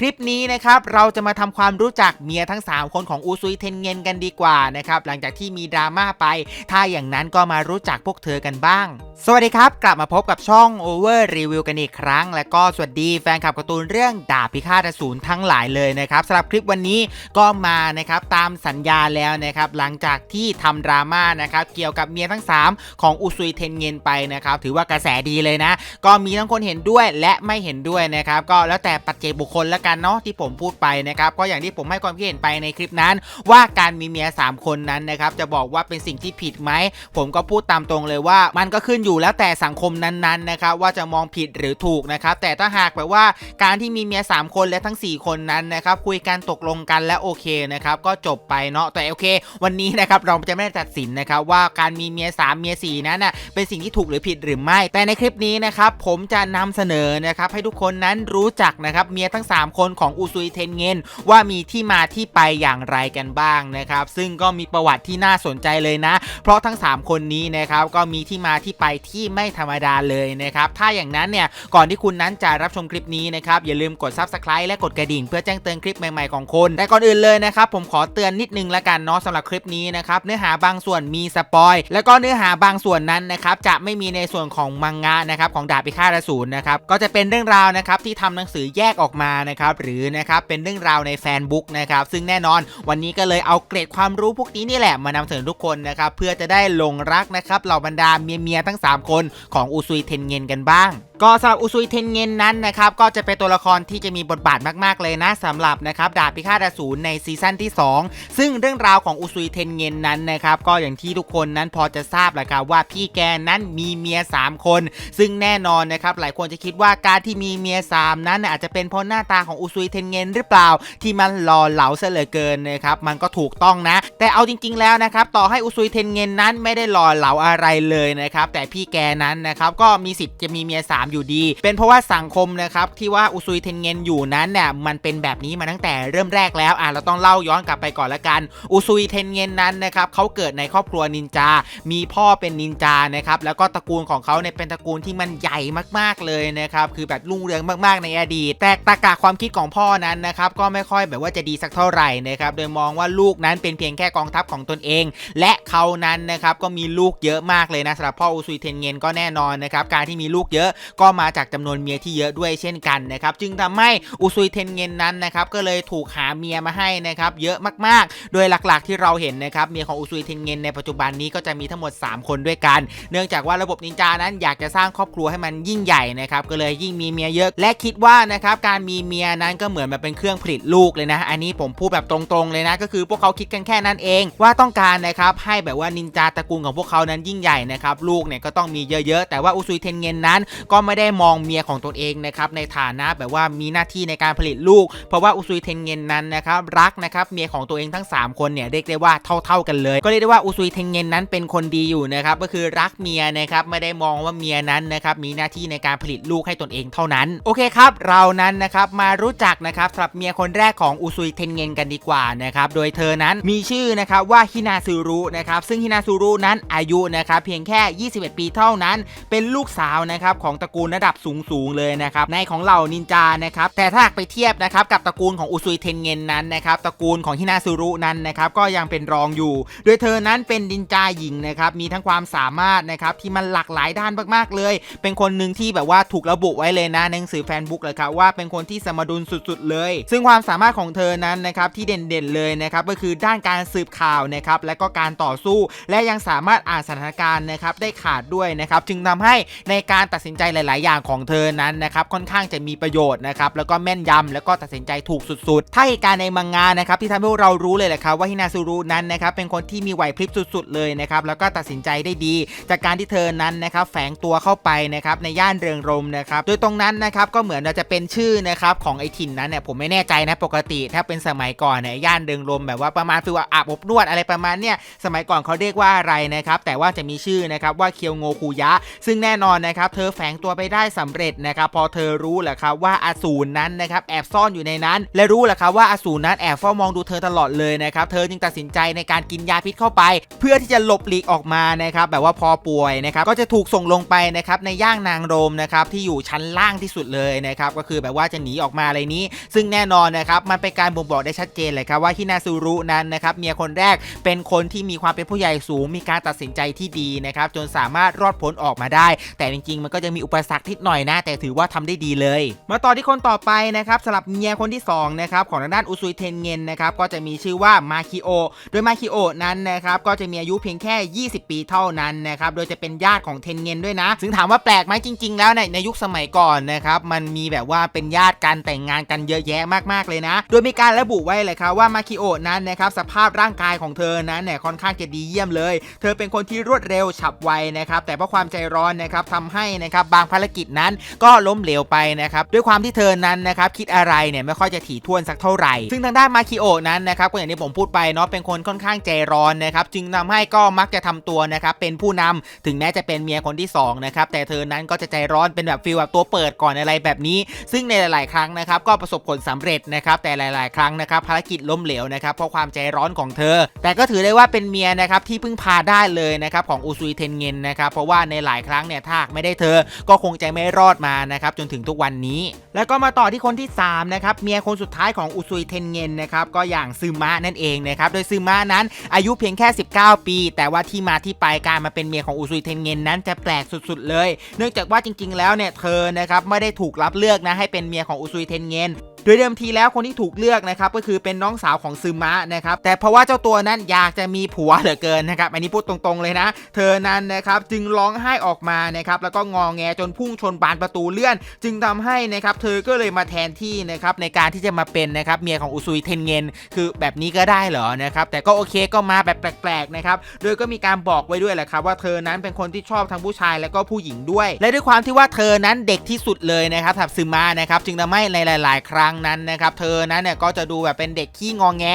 คลิปนี้นะครับเราจะมาทำความรู้จักเมียทั้ง 3 คนของอูซุยเทนเงินกันดีกว่านะครับหลังจากที่มีดราม่าไป ถ้าอย่างนั้นก็มารู้จักพวกเธอกันบ้าง สวัสดีครับ กลับมาพบกับช่อง Over Review กันอีกครั้ง และก็สวัสดีแฟนคลับการ์ตูนเรื่องดาบพิฆาตอสูรทั้งหลายเลยนะครับสำหรับคลิปวันนี้ก็มานะครับตามสัญญาแล้วนะครับหลังจากที่ทำดราม่านะครับเกี่ยวกับเมียทั้ง 3 ของอูซุยเทนเงินไปนะครับถือว่ากระแสดีเลยนะ ก็มีทั้งคนเห็นด้วยและไม่เห็นด้วยนะครับก็แล้วแต่ปัจเจกบุคคลละกันเนาะที่ผมพูดไปนะครับก็อย่างที่ผมให้ความคิดเห็นไปในคลิปนั้น ว่าการมีเมีย 3 คนนั้นนะครับจะบอกว่าเป็นสิ่งที่ผิดไหมผมก็พูดตามตรงเลยว่า มันก็ขึ้นอยู่แล้วแต่สังคมนั้นๆนะครับว่าจะมองผิดหรือถูกนะครับแต่ถ้าหากแบบว่าการที่มีเมีย 3 คนและทั้ง 4 คนนั้นนะครับคุยกันตกลงกันและโอเคนะครับก็จบไปเนาะแต่โอเค วันนี้นะครับเราจะไม่ได้ตัดสินนะครับว่าการมีเมีย 3 เมีย 4 นั้นน่ะเป็นสิ่งที่ถูกหรือผิดหรือไม่ แต่ในคลิปนี้นะครับผมจะนำเสนอนะครับให้ทุกคนนั้นรู้จักนะครับเมียทั้ง 3คนของอูซุยเทนเงินว่ามีที่มาที่ไปอย่างไรกันบ้างนะครับ ซึ่งก็มีประวัติที่น่าสนใจเลยนะ เพราะทั้ง 3 คนนี้นะครับก็มีที่มาที่ไปที่ไม่ธรรมดาเลยนะครับถ้าอย่างนั้นเนี่ยก่อนที่คุณนั้นจะรับชมคลิปนี้นะครับอย่าลืมกด Subscribe และกดกระดิ่งเพื่อแจ้งเตือนคลิปใหม่ๆของคุณแต่ก่อนอื่นเลยนะครับผมขอเตือนนิดนึงละกันเนาะสำหรับคลิปนี้นะครับเนื้อหาบางส่วนมีสปอยแล้วก็เนื้อหาบางส่วนนั้นนะครับจะไม่มีในส่วนของมังงะนะครับของดาบพิฆาตอสูรนะครับก็จะเป็นเรื่องราวนะครับที่ทำหนังสือแยกออกมานะครับหรือนะครับเป็นเรื่องราวในแฟนบุ๊กนะครับซึ่งแน่นอนวันนี้ก็เลยเอาเกรดความรู้พวกนี้นี่แหละมานำเสนอทุกคนนะครับเพื่อจะได้หลงรักนะครับเหล่าบรรดาเมียๆทั้ง 3 คนของอุซุยเทนเงินกันบ้าง ก็สำหรับอุซุยเทนเงินนั้นนะครับก็จะเป็นตัวละครที่จะมีบทบาทมากๆเลยนะสำหรับนะครับดาบพิฆาตอสูรในซีซั่นที่ 2 ซึ่งเรื่องราวของอุซุยเทนเงินนั้นนะครับก็อย่างที่ทุกคนนั้นพอจะทราบแหละครับว่าพี่แกนั้นมีเมีย 3 คน ซึ่งแน่นอนนะครับหลายคนจะคิดว่าการที่มีเมีย 3 นั้นอาจจะเป็นเพราะหน้าตาของอุซุยเทนเงินหรือเปล่า ที่มันหล่อเหลาเสเหลือเกินนะครับมันก็ถูกต้องนะ แต่เอาจริง ๆ แล้วนะครับต่อให้อุซุยเทนเงินนั้นไม่ได้หล่อเหลาอะไรเลยนะครับแต่พี่แกนั้นนะครับก็มีสิทธิ์จะมีเมีย 3อยู่ดี เป็นเพราะว่าสังคมนะครับที่ว่าอุซุยเทนเงินอยู่นั้นเนี่ยมันเป็นแบบนี้มาตั้งแต่เริ่มแรกแล้วอะเราต้องเล่าย้อนกลับไปก่อนละกัน อุซุยเทนเงินนั้นนะครับเขาเกิดในครอบครัวนินจา มีพ่อเป็นนินจานะครับแล้วก็ตระกูลของเขาเนี่ยเป็นตระกูลที่มันใหญ่มากๆเลยนะครับคือแบบรุ่งเรืองมากๆในอดีต แต่ตากาความคิดของพ่อนั้นนะครับก็ไม่ค่อยแบบว่าจะดีสักเท่าไหร่นะครับโดยมองว่าลูกนั้นเป็นเพียงแค่กองทัพของตนเอง และเขานั้นนะครับก็มีลูกเยอะมากเลยนะสำหรับพ่ออุซุยเทนเงินก็แน่นอนนะครับการที่มีลูกเยอะก็มาจากจำนวนเมียที่เยอะด้วยเช่นกันนะครับจึงทำให้อุซุยเทนเงินนั้นนะครับก็เลยถูกหาเมียมาให้นะครับเยอะมากๆ โดยหลักๆที่เราเห็นนะครับเมียของอุซุยเทนเงินในปัจจุบันนี้ก็จะมีทั้งหมด 3 คนด้วยกัน เนื่องจากว่าระบบนินจานั้นอยากจะสร้างครอบครัวให้มันยิ่งใหญ่นะครับก็เลยยิ่งมีเมียเยอะและคิดว่านะครับการมีเมียนั้นก็เหมือนแบบเป็นเครื่องผลิตลูกเลยนะ อันนี้ผมพูดแบบตรงๆเลยนะ ก็คือพวกเขาคิดกันแค่นั้นเอง ว่าต้องการนะครับให้แบบว่านินจาตระกูลของพวกเขานั้นยิ่งใหญ่นะครับลูกเนี่ยก็ต้องมีเยอะๆ แต่ว่าอุซุยเทนเงินนั้นก็ไม่ได้มองเมียของตนเองนะครับในฐานะแบบว่ามีหน้าที่ในการผลิตลูก เพราะว่าอุซุยเทนเงินนั้นนะครับรักนะครับเมียของตัวเองทั้ง 3 คนเนี่ยเรียกได้ว่าเท่า ๆกันเลย ก็เรียกได้ว่าอุซุยเทนเงินนั้นเป็นคนดีอยู่นะครับก็คือรักเมียนะครับไม่ได้มองว่าเมียนั้นนะครับมีหน้าที่ในการผลิตลูกให้ตนเองเท่านั้น โอเคครับ เรานั้นนะครับมารู้จักนะครับสำหรับเมียคนแรกของอุซุยเทนเงินกันดีกว่านะครับโดยเธอนั้นมีชื่อนะครับว่าฮินาซูรุนะครับซึ่งฮินาซูรุนั้นอายุนะครับเพียงแค่ 21 ปีเท่านั้น เป็นลูกสาวนะครับของตระกูลระดับสูงๆเลยนะครับในของเหล่านินจานะครับแต่ถ้าหากไปเทียบนะครับกับตระกูลของอุซุยเทนเงินนั้นนะครับตระกูลของฮินาซูรุนั้นนะครับก็ยังเป็นรองอยู่ โดยเธอนั้นเป็นนินจาหญิงนะครับมีทั้งความสามารถนะครับที่มันหลากหลายด้านมากๆเลย เป็นคนหนึ่งที่แบบว่าถูกระบุไว้เลยนะในหนังสือแฟนบุ๊กเลยครับว่าเป็นคนที่สมดุลสุดๆ เลย ซึ่งความสามารถของเธอนั้นนะครับที่เด่นๆเลยนะครับก็คือด้านการสืบข่าวนะครับและก็การต่อสู้และยังสามารถอ่านสถานการณ์นะครับได้ขาดด้วยนะครับจึงทำให้ในการตัดสินใจหลายๆ อย่างของเธอนั้นนะครับค่อนข้างจะมีประโยชน์นะครับแล้วก็แม่นยำแล้วก็ตัดสินใจถูกสุด ๆ ถ้าเหตุการณ์ในมังงะนะครับที่ทำให้เรารู้เลยแหละครับว่าฮินาซูรุนั้นนะครับเป็นคนที่มีไหวพริบสุด ๆ เลยนะครับแล้วก็ตัดสินใจได้ดี จากการที่เธอนั้นนะครับแฝงตัวเข้าไปนะครับในย่านเริงรมนะครับโดยตรงนั้นนะครับก็เหมือนเราจะเป็นชื่อนะครับของไอ้ถิ่นนั้นเนี่ยผมไม่แน่ใจนะปกติถ้าเป็นสมัยก่อนเนี่ยย่านเริงรมแบบว่าประมาณฟีลว่าอาบอบนวดอะไรประมาณเนี่ยสมัยก่อนเขาเรียกว่าอะไรนะครับแต่ว่าจะมีชื่อนะครับว่าเคียวโงคุยะ ซึ่งแน่นอนนะครับเธอแฝงตัวตัวไปได้สำเร็จนะครับพอเธอรู้แหละครับว่าอสูรนั้นนะครับแอบซ่อนอยู่ในนั้น และรู้แหละครับว่าอสูรนั้นแอบเฝ้ามองดูเธอตลอดเลยนะครับเธอจึงตัดสินใจในการกินยาพิษเข้าไป เพื่อที่จะหลบหลีกออกมานะครับแบบว่าพอป่วยนะครับก็จะถูกส่งลงไปนะครับในย่างนางโรมนะครับที่อยู่ชั้นล่างที่สุดเลยนะครับก็คือแบบว่าจะหนีออกมาอะไรนี้ ซึ่งแน่นอนนะครับมันเป็นการบ่งบอกได้ชัดเจนเลยครับว่าฮินาซูรุนั้นนะครับเมียคนแรกเป็นคนที่มีความเป็นผู้ใหญ่สูง มีการตัดสินใจที่ดีนะครับจนสามารถรอดพ้นออกมาได้ แต่จริงๆมันก็จะมีอุปสรรคนิดหน่อยนะ แต่ถือว่าทำได้ดีเลย มาต่อที่คนต่อไปนะครับสำหรับเมียคนที่สองนะครับของทางด้านอุซุยเทนเงินนะครับก็จะมีชื่อว่ามาคิโอโดยมาคิโอนั้นนะครับก็จะมีอายุเพียงแค่ 20 ปีเท่านั้นนะครับโดยจะเป็นญาติของเทนเงินด้วยนะ ซึ่งถามว่าแปลกไหมจริง ๆ แล้วในในยุคสมัยก่อนนะครับมันมีแบบว่าเป็นญาติกันแต่งงานกันเยอะแยะมากๆเลยนะ โดยมีการระบุไว้เลยครับว่ามาคิโอนั้นนะครับสภาพร่างกายของเธอนั้นเนี่ยค่อนข้างจะดีเยี่ยมเลย เธอเป็นคนที่รวดเร็วฉับไวนะครับแต่เพราะความใจร้อนนะครับทำให้นะครับบางภารกิจนั้น ก็ล้มเหลวไปนะครับด้วยความที่เธอนั้นนะครับคิดอะไรเนี่ยไม่ค่อยจะถี่ถ้วนสักเท่าไหร่ ซึ่งทางด้านมาคิโอนั้นนะครับก็อย่างที่ผมพูดไปเนาะเป็นคนค่อนข้างใจร้อนนะครับจึงทำให้ก็มักจะทำตัวนะครับเป็นผู้นำถึงแม้จะเป็นเมียคนที่สองนะครับแต่เธอนั้นก็จะใจร้อนเป็นแบบฟีลแบบตัวเปิดก่อนอะไรแบบนี้ ซึ่งในหลาย ๆ ครั้งนะครับก็ประสบผลสำเร็จนะครับแต่หลาย ๆ ครั้งนะครับภารกิจล้มเหลวนะครับเพราะความใจร้อนของเธอ แต่ก็ถือได้ว่าเป็นเมียนะครับที่พึ่งพาได้เลยนะครับของอุซุยเทนเงินนะครับเพราะว่าในหลายครั้งเนี่ยถ้าไม่ได้เธอก็คงจะไม่รอดมานะครับจนถึงทุกวันนี้ แล้วก็มาต่อที่คนที่ 3 นะครับ เมียคนสุดท้ายของอุซุยเทนเงินนะครับก็อย่างซึมะนั่นเองนะครับโดยซึมะนั้นอายุเพียงแค่ 19 ปี แต่ว่าที่มาที่ไปการมาเป็นเมียของอุซุยเทนเงินนั้นจะแปลกสุดๆเลย เนื่องจากว่าจริงๆ แล้วเนี่ยเธอนะครับไม่ได้ถูกรับเลือกนะให้เป็นเมียของอุซุยเทนเงิน โดยเดิมทีแล้วคนที่ถูกเลือกนะครับก็คือเป็นน้องสาวของซึมะนะครับแต่เพราะว่าเจ้าตัวนั้นอยากจะมีผัวเหลือเกินนะครับอันนี้พูดตรงๆเลยนะ เธอนั้นนะครับจึงร้องไห้ออกมานะครับแล้วก็งอแงจนพุ่งชนบานประตูเลื่อน จึงทำให้นะครับเธอก็เลยมาแทนที่นะครับในการที่จะมาเป็นนะครับเมียของอุซุยเทนเงินคือแบบนี้ก็ได้เหรอนะครับแต่ก็โอเคก็มาแบบแปลกๆนะครับโดยก็มีการบอกไว้ด้วยแหละครับว่าเธอนั้นเป็นคนที่ชอบทั้งผู้ชายและก็ผู้หญิงด้วย และด้วยความที่ว่าเธอนั้นเด็กที่สุดเลยนะครับถับซึมะนะครับจึงทำให้ในหลาย ๆ ครั้งนั้นนะครับเธอนั้นเนี่ยก็จะดูแบบเป็นเด็กขี้งองแง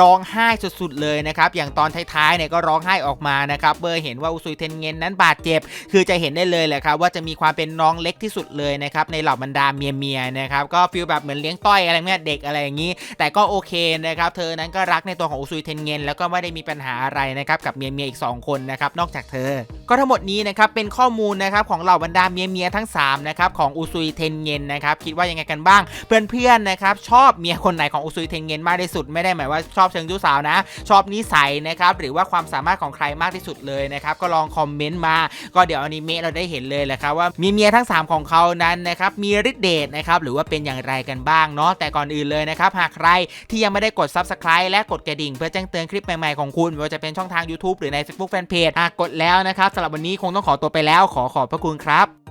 ร้องไห้สุดๆเลยนะครับอย่างตอนท้ายๆเนี่ยก็ร้องไห้ออกมานะครับเบอร์เห็นว่าอุซุยเทนเงินนั้นบาดเจ็บ คือจะเห็นได้เลยแหละครับว่าจะมีความเป็นน้องเล็กที่สุดเลยนะครับในเหล่าบรรดาเมียๆนะครับก็ฟีลแบบเหมือนเลี้ยงต้อยอะไรเงี้ยเด็กอะไรอย่างนี้ แต่ก็โอเคนะครับเธอนั้นก็รักในตัวของอุซุยเทนเงินแล้วก็ไม่ได้มีปัญหาอะไรนะครับกับเมียๆอีก 2 คนนะครับนอกจากเธอ ก็ทั้งหมดนี้นะครับเป็นข้อมูลนะครับของเหล่าบรรดาเมียๆทั้ง3นะครับของอุซุยเทนเงินนะครับคิดว่ายังไงกันบ้าง เพื่อนๆนะครับชอบเมียคนไหนของอุซุยเทนเงินมากที่สุดไม่ได้หมายว่าชอบเชิงชู้สาวนะ ชอบนิสัยนะครับหรือว่าความสามารถของใครมากที่สุดเลยนะครับก็ลองคอมเมนต์มา ก็เดี๋ยวอนิเมะเราได้เห็นเลยแหละครับว่ามีเมียทั้ง 3 ของเขานั้นนะครับมีฤทธิ์เดชนะครับหรือว่าเป็นอย่างไรกันบ้างเนาะแต่ก่อนอื่นเลยนะครับหากใครที่ยังไม่ได้กด Subscribe และกดกระดิ่ง เพื่อแจ้งเตือนคลิปใหม่ๆของคุณไม่ว่าจะเป็นช่องทาง YouTube หรือใน Facebook Fanpage หากกดแล้วนะครับสำหรับวันนี้คงต้องขอตัวไปแล้วขอขอบพระคุณครับ